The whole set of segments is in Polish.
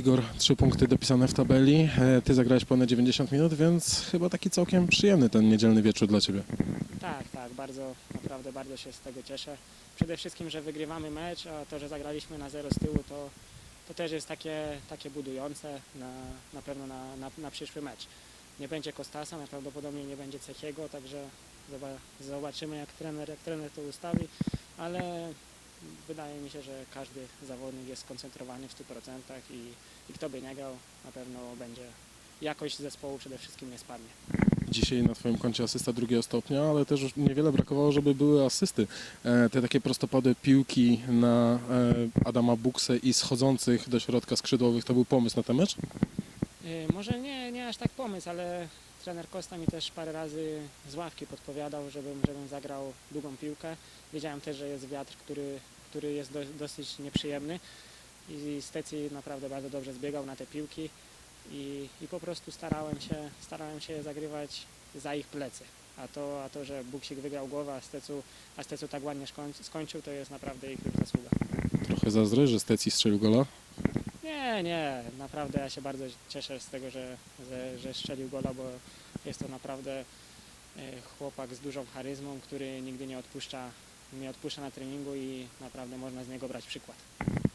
Igor, trzy punkty dopisane w tabeli. E, Ty zagrałeś ponad 90 minut, więc chyba taki całkiem przyjemny ten niedzielny wieczór dla Ciebie. Tak, tak, bardzo, naprawdę bardzo się z tego cieszę. Przede wszystkim, że wygrywamy mecz, a to, że zagraliśmy na zero z tyłu, to, to też jest takie, takie budujące na, na pewno na, na, na przyszły mecz. Nie będzie Kostasa, najprawdopodobniej nie będzie Cechiego, także zoba- zobaczymy jak trener, jak trener to ustawi, ale wydaje mi się, że każdy zawodnik jest skoncentrowany w 100% i, i kto by nie grał, na pewno będzie jakość zespołu przede wszystkim nie spadnie. Dzisiaj na Twoim koncie asysta drugiego stopnia, ale też już niewiele brakowało, żeby były asysty. E, Te takie prostopadłe piłki na e, Adama Buksę i schodzących do środka skrzydłowych, to był pomysł na ten mecz? Y, Może nie, nie aż tak pomysł, ale trener Costa mi też parę razy z ławki podpowiadał, żebym, żebym zagrał długą piłkę. Wiedziałem też, że jest wiatr, który, który jest do, dosyć nieprzyjemny i Steci naprawdę bardzo dobrze zbiegał na te piłki i, i po prostu starałem się, starałem się zagrywać za ich plecy. A to, a to że Buksik wygrał głowę, a Stecu, a Stecu tak ładnie skoń- skończył, to jest naprawdę ich zasługa. Trochę zazdrość, że Steci strzelił gola. Nie, nie, naprawdę ja się bardzo cieszę z tego, że, że, że strzelił gola, bo jest to naprawdę e, chłopak z dużą charyzmą, który nigdy nie odpuszcza, nie odpuszcza na treningu i naprawdę można z niego brać przykład.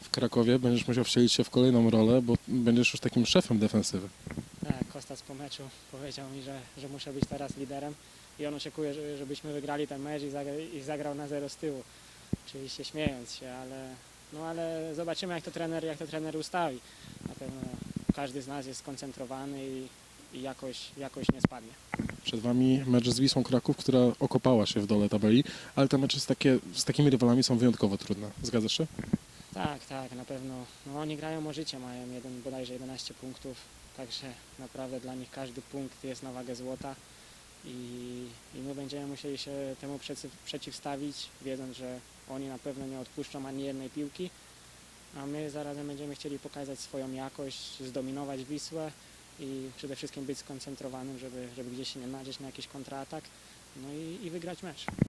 W Krakowie będziesz musiał wcielić się w kolejną rolę, bo będziesz już takim szefem defensywy. Tak, Kostas po meczu powiedział mi, że, że muszę być teraz liderem i on oczekuje, że- żebyśmy wygrali ten mecz i, zagra, i zagrał na zero z tyłu. Oczywiście śmiejąc się, ale, no ale zobaczymy jak to trener, jak to trener ustawi. Na pewno każdy z nas jest skoncentrowany i, i jakoś, jakoś nie spadnie. Przed Wami mecz z Wisłą Kraków, która okopała się w dole tabeli, ale te mecze z, takie, z takimi rywalami są wyjątkowo trudne. Zgadzasz się? Tak, tak, na pewno. No, oni grają o życie, mają jeden, bodajże 11 punktów, także naprawdę dla nich każdy punkt jest na wagę złota i, i my będziemy musieli się temu przeci- przeciwstawić, wiedząc, że oni na pewno nie odpuszczą ani jednej piłki, a my zarazem będziemy chcieli pokazać swoją jakość, zdominować Wisłę i przede wszystkim być skoncentrowanym, żeby, żeby gdzieś się nie nadzieć na jakiś kontratak, no i, i wygrać mecz.